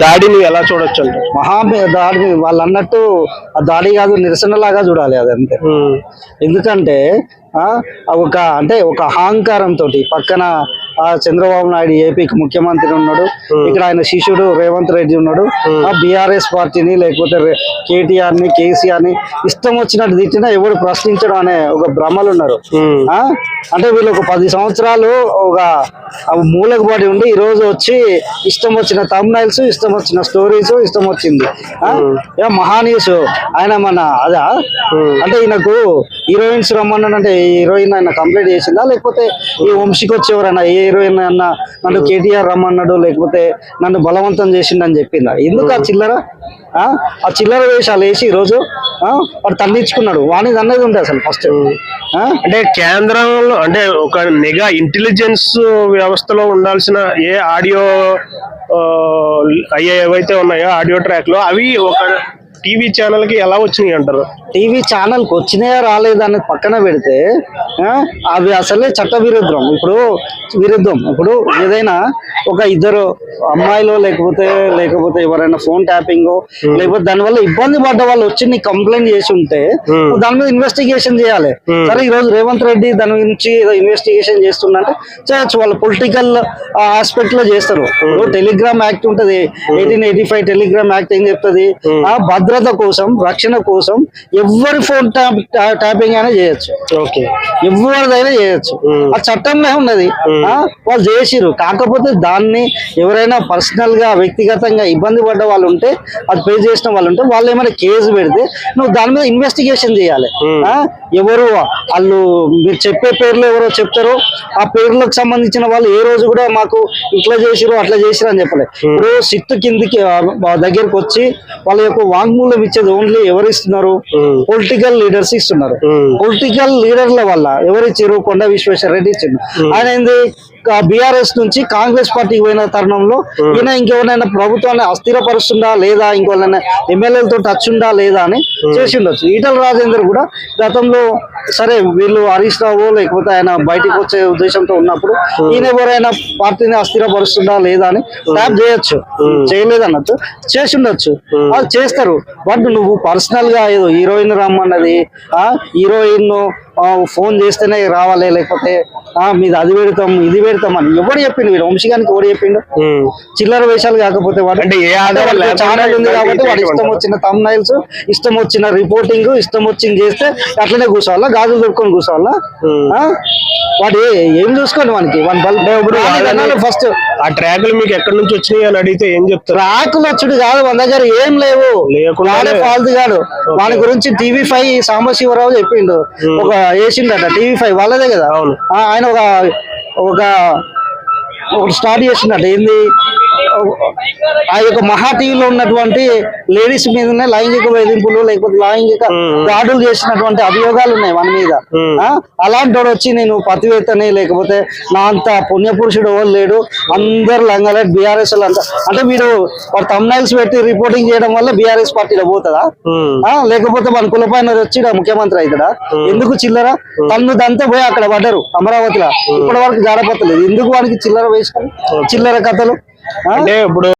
దాడిని ఎలా చూడొచ్చు అంటే మహా దాడి మీద వాళ్ళు అన్నట్టు ఆ దాడి కాదు నిరసన లాగా చూడాలి అది అంతే. ఎందుకంటే ఆ, ఒక అంటే ఒక అహంకారం తోటి పక్కన ఆ చంద్రబాబు నాయుడు ఏపీకి ముఖ్యమంత్రి ఉన్నాడు. ఇక్కడ ఆయన శిష్యుడు రేవంత్ రెడ్డి ఉన్నాడు. ఆ బీఆర్ఎస్ పార్టీని లేకపోతే కేటీఆర్ని కేసీఆర్ని ఇష్టం వచ్చినట్టు తిట్టినా ఎవరు ప్రశ్నించడం అనే ఒక భ్రమలు ఉన్నారు. ఆ? అంటే వీళ్ళు ఒక పది సంవత్సరాలు ఒక మూలకు పడి ఉండి ఈ రోజు వచ్చి ఇష్టం వచ్చిన తమ్నైల్స్ ఇష్టం వచ్చిన స్టోరీస్ ఇష్టం వచ్చింది. మహానీయుస్ ఆయన మన అదా? అంటే ఈయనకు హీరోయిన్స్ రమ్మన్నాడంటే హీరోయిన్ ఆయన కంప్లీట్ చేసిందా? లేకపోతే ఈ వంశీకి వచ్చి ఎవరైనా ఏ హీరోయిన్ అన్న నన్ను కేటీఆర్ రమ్మన్నాడు లేకపోతే నన్ను బలవంతం చేసిండని చెప్పిందా? ఎందుకు ఆ చిల్లర? ఆ? చిల్లర వేషాలు వేసి ఈరోజు? వాడు తన్నించుకున్నాడు వాణి అనేది ఉండే అసలు ఫస్ట్ అంటే కేంద్రంలో అంటే ఒక నిఘా ఇంటెలిజెన్స్ వ్యవస్థలో ఉండాల్సిన ఏ ఆడియో అయ్యే ఏవైతే ఉన్నాయో ఆడియో ట్రాక్లో అవి ఒక టీవీ ఛానల్కి ఎలా వచ్చినాయి అంటారు? టీవీ ఛానల్కి వచ్చినాయా రాలేదా అనేది పక్కన పెడితే ఆ, అవి అసలే చట్ట విరుద్ధం ఇప్పుడు విరుద్ధం. ఇప్పుడు ఏదైనా ఒక ఇద్దరు అమ్మాయిలు లేకపోతే లేకపోతే ఎవరైనా ఫోన్ ట్యాపింగ్ లేకపోతే దానివల్ల ఇబ్బంది పడ్డ వాళ్ళు వచ్చి నీకు కంప్లైంట్ చేసి ఉంటే నువ్వు దాని మీద ఇన్వెస్టిగేషన్ చేయాలి. సరే ఈ రోజు రేవంత్ రెడ్డి దాని గురించి ఏదో ఇన్వెస్టిగేషన్ చేస్తుందంటే చేయొచ్చు. వాళ్ళు పొలిటికల్ ఆస్పెక్ట్లో చేస్తారు. టెలిగ్రామ్ యాక్ట్ ఉంటది. Eighteen eighty five telegram act ఏం చెప్తుంది? ఆ భద్రత కోసం రక్షణ కోసం ఎవరి ఫోన్ ట్యాప్ ట్యాపింగ్ అయినా చేయొచ్చు. ఓకే. ఎవరిదైనా చేయొచ్చు. ఆ చట్టంలో ఉన్నది. వాళ్ళు చేసిరు కాకపోతే దాన్ని ఎవరైనా పర్సనల్గా వ్యక్తిగతంగా ఇబ్బంది పడ్డ వాళ్ళు ఉంటే అది పే చేసిన వాళ్ళు ఉంటే వాళ్ళు ఏమైనా కేసు పెడితే నువ్వు దాని మీద ఇన్వెస్టిగేషన్ చేయాలి. ఎవరు వాళ్ళు మీరు చెప్పే పేర్లు ఎవరో చెప్తారో ఆ పేర్లకు సంబంధించిన వాళ్ళు ఏ రోజు కూడా మాకు ఇట్లా చేసిరు అట్లా చేసిరు అని చెప్పలేదు ఇప్పుడు సిట్ కిందికి దగ్గరకు వచ్చి వాళ్ళ యొక్క వాంగ్మూలం ఇచ్చేది ఓన్లీ ఎవరు ఇస్తున్నారు? పొలిటికల్ లీడర్స్ ఇస్తున్నారు. పొలిటికల్ లీడర్ల వల్ల ఎవరు ఇచ్చారు కొండ విశ్వేశ్వర రెడ్డి ఇచ్చిండు ఆయన ఏంది? బీఆర్ఎస్ నుంచి కాంగ్రెస్ పార్టీకి పోయిన తరుణంలో ఈయన ఇంకెవరైనా ప్రభుత్వాన్ని అస్థిరపరుస్తుందా లేదా ఇంకెవరైనా ఎమ్మెల్యేలతో టచ్ ఉందా లేదా అని చేసి ఉండొచ్చు ఈటల రాజేందర్ కూడా గతంలో సరే వీళ్ళు హరీష్ రావు లేకపోతే ఆయన బయటికి వచ్చే ఉద్దేశంతో ఉన్నప్పుడు ఈయన ఎవరైనా పార్టీని అస్థిరపరుస్తుందా లేదా అని ట్యాప్ చేయొచ్చు. చేయలేదు అన్నట్టు చేసి ఉండొచ్చు అది చేస్తారు. బట్ నువ్వు పర్సనల్గా ఏదో హీరోయిన్ రమ్మన్నది ఆ హీరోయిన్ ఫోన్ చేస్తేనే రావాలి లేకపోతే మీది అది పెడతాం ఇది పెడతాం అని ఎవడు చెప్పిండు? వీడు వంశీగానికి ఎవడు చెప్పిండు? చిల్లర వేషాలు కాకపోతే వాడు అంటే ఛానల్ ఉంది కాబట్టి వాడు ఇష్టం వచ్చిన తమ్నైల్స్ ఇష్టం వచ్చిన రిపోర్టింగ్ ఇష్టం వచ్చింది చేస్తే అట్లనే కూర్చోవాలా? గాజులు దొరుకుని కూర్చోవాలా? వాడు ఏ- చూసుకోండి వానికి? వాని బల్ ఫస్ట్ ఆ ట్రాక్లు మీకు ఎక్కడి నుంచి వచ్చినాయి అని అడిగితే ఏం చెప్తారు? రాకులు వచ్చుడు కాదు మన దగ్గర ఏం లేవు. వాడే ఫాల్తు కాడు వాని గురించి టీవీ ఫైవ్ సాంబశివరావు చెప్పిండు. ఒక వేసిండట టీవీ ఫైవ్ వాళ్ళదే కదా. ఆయన ఒక ఒక ఒకటి స్టార్ట్ చేసినట్టు ఏంది? ఆ యొక్క మహా టీవీలో ఉన్నటువంటి లేడీస్ మీదనే లైంగిక వేధింపులు లేకపోతే లైంగిక దాడులు చేసినటువంటి అభియోగాలు ఉన్నాయి మన మీద. అలాంటి వాడు వచ్చి నేను పతివేత్తని లేకపోతే నా అంత పుణ్యపురుషుడు ఎవరు లేడు. అందరు లంగలే బీఆర్ఎస్ అంతా. అంటే మీరు వాడు తమ్నైల్స్ పెట్టి రిపోర్టింగ్ చేయడం వల్ల బీఆర్ఎస్ పార్టీలో పోతుందా? ఆ, లేకపోతే మన కులపైన వచ్చి ముఖ్యమంత్రి అవుతాడా? ఎందుకు చిల్లర? తన్ను దంతా పోయి అక్కడ పడ్డారు అమరావతిలో. ఇప్పటి వరకు జాడపత్తలేదు ఎందుకు వాడికి చిల్లర వేసుకొని చిల్లర కథలు? అంటే ఇప్పుడు